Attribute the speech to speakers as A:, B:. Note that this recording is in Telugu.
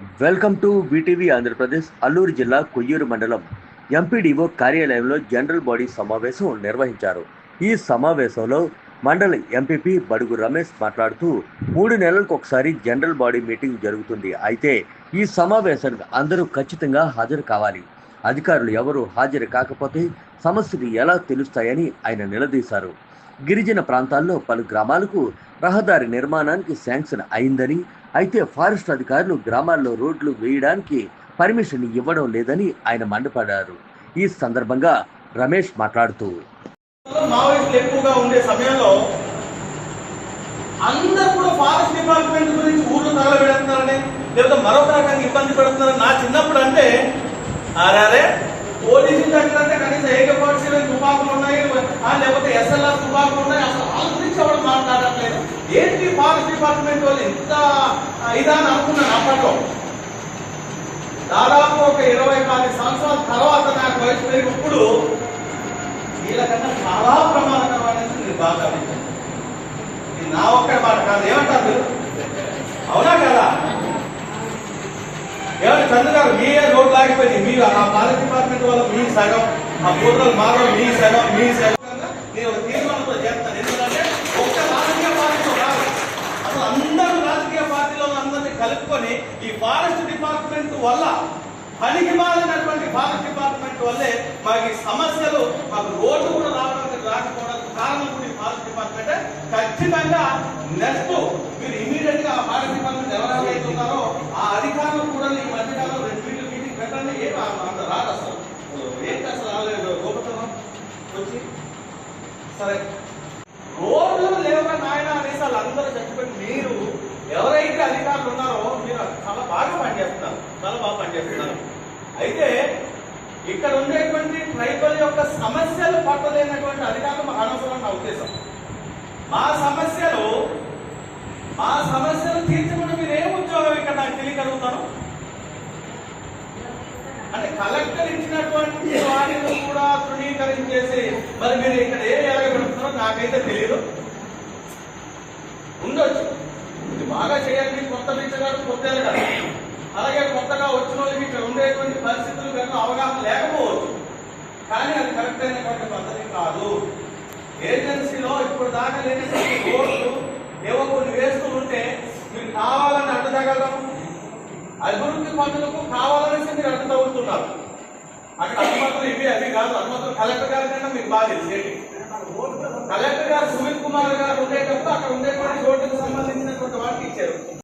A: Welcome to VTV Andhra Pradesh Alluru జిల్లా కొయ్యూరు మండలం. ఎంపీడీఓ కార్యాలయంలో జనరల్ బాడీ సమావేశం నిర్వహించారు. ఈ సమావేశంలో మండల ఎంపీపీ బడుగు రమేష్ మాట్లాడుతూ మూడు నెలలకు ఒకసారి జనరల్ బాడీ మీటింగ్ జరుగుతుంది. అయితే ఈ సమావేశానికి అందరూ ఖచ్చితంగా హాజరు కావాలి. అధికారులు ఎవరు హాజరు కాకపోతే సమస్యలు ఎలా తెలుస్తాయని ఆయన నిలదీశారు. గిరిజన ప్రాంతాల్లో పలు గ్రామాలకు రహదారి నిర్మాణానికి శాంక్షన్ అయిందని అయితే ఫారెస్ట్ అధికారులు గ్రామాల్లో రోడ్లు వేయడానికి పర్మిషన్ ఇవ్వడం లేదని ఆయన మండిపడ్డారు. ఈ సందర్భంగా రమేష్ మాట్లాడుతూ
B: మావోయిస్టులు ఎక్కువగా ఉండే సమయంలో అందరూ కూడా ఫారెస్ట్ డిపార్ట్మెంట్ గురించి ఊర్లు తగలబెడుతున్నారని లేదా మరొక రకంగా ఇబ్బంది పెడుతున్నారని నా చిన్నప్పుడు అంటే అరే అరే పోలీసు దగ్గర అంటే కనీసం ఏక ఫార్టీ తుపాకులు ఉన్నాయి? లేకపోతే ఎస్ఎల్ఆర్ తుపాకులు ఉన్నాయి అసలు వాళ్ళ గురించి ఎవరు మాట్లాడట్లేదు. ఏంటి ఫారెస్ట్ డిపార్ట్మెంట్ వాళ్ళు ఇంత ఇదని అనుకున్నాను అప్పట్లో? దాదాపు ఒక ఇరవై పది సంవత్సరాల తర్వాత నాకు వయసు పెరిగినప్పుడు వీళ్ళకన్నా చాలా ప్రమాదకరమైనది మీరు బాగా ఇది నా ఒక్క మాట కాదు ఏమంటారు? మీరు అవునా కదా? ఏమంటే చంద్ర గారు మీ రోడ్ లాగిపోయింది మీరు ఆ ఫారెస్ట్ డిపార్ట్మెంట్ వల్ల మీ సగం ఆ బూర్రలు మారడం మీ సగం మీ సగం. ఈ ఫారెస్ట్ డిపార్ట్మెంట్ వల్ల పనికి మారినటువంటి ఫారెస్ట్ డిపార్ట్మెంట్ వల్లే మాకు ఈ సమస్యలు మాకు రోడ్లు కూడా రావడానికి రాకపోవడానికి కారణం కూడా ఈ ఫారెస్ట్ డిపార్ట్మెంట్ ఖచ్చితంగా నెక్స్ట్ మీరు ఇమీడియట్గా ఆ ఫారెస్ట్ డిపార్ట్మెంట్ ఎవరెవరైతే ఉన్నారో ఆ అధికారులు కూడా ఈ మధ్యకాలంలో రెండు మీటింగ్ మీటింగ్ పెట్టండి ఏం అంత రాదు అసలు. ఏంటి అసలు రాలేదు. గోపతనం వచ్చి? సరే. వాళ్ళందరూ చచ్చిపోయి మీరు ఎవరైతే అధికారులు ఉన్నారో మీరు చాలా బాగా పనిచేస్తున్నారు చాలా బాగా పనిచేస్తున్నారు. అయితే ఇక్కడ ఉండేటువంటి ట్రైబల్ యొక్క సమస్యలు పట్టలేనటువంటి అధికారులు మాకు అనవసరం నా ఉద్దేశం. మా సమస్యలు మా సమస్యలు తీర్చకుండా మీరు ఏం ఉద్యోగం ఇక్కడ నాకు తెలియగలుగుతాను అంటే కలెక్టర్ ఇచ్చినటువంటి వాటిని కూడా తృణీకరించేసి మరి మీరు ఇక్కడ ఏ ఎలగబెడుతున్నారో నాకైతే తెలియదు ఉండొచ్చు ఇది బాగా చేయాలి మీకు కొత్త బిచ్చగాడు కదా. అలాగే కొత్తగా వచ్చిన వాళ్ళకి ఇక్కడ ఉండేటువంటి పరిస్థితులు కనుక అవగాహన లేకపోవచ్చు. కానీ అది కరెక్ట్ అయినటువంటి పద్ధతి కాదు. ఏజెన్సీలో ఇప్పుడు దాకా లేని రోడ్లు ఏవో కొన్ని వేస్తూ ఉంటే మీరు కావాలని అడ్డుతగలడం అభివృద్ధి పనులకు కావాలనేసి మీరు అడ్డదవుతున్నారు అక్కడ అనుమతులు ఇవి అవి కాదు. అనుమతులు కలెక్టర్ గారి కన్నా మీకు బాగా కలెక్టర్ గారు సుమిత్ కుమార్ గారు ఉండేటప్పుడు అక్కడ ఉండేటువంటి రోడ్డుకు సంబంధించినటువంటి వాటికి ఇచ్చారు.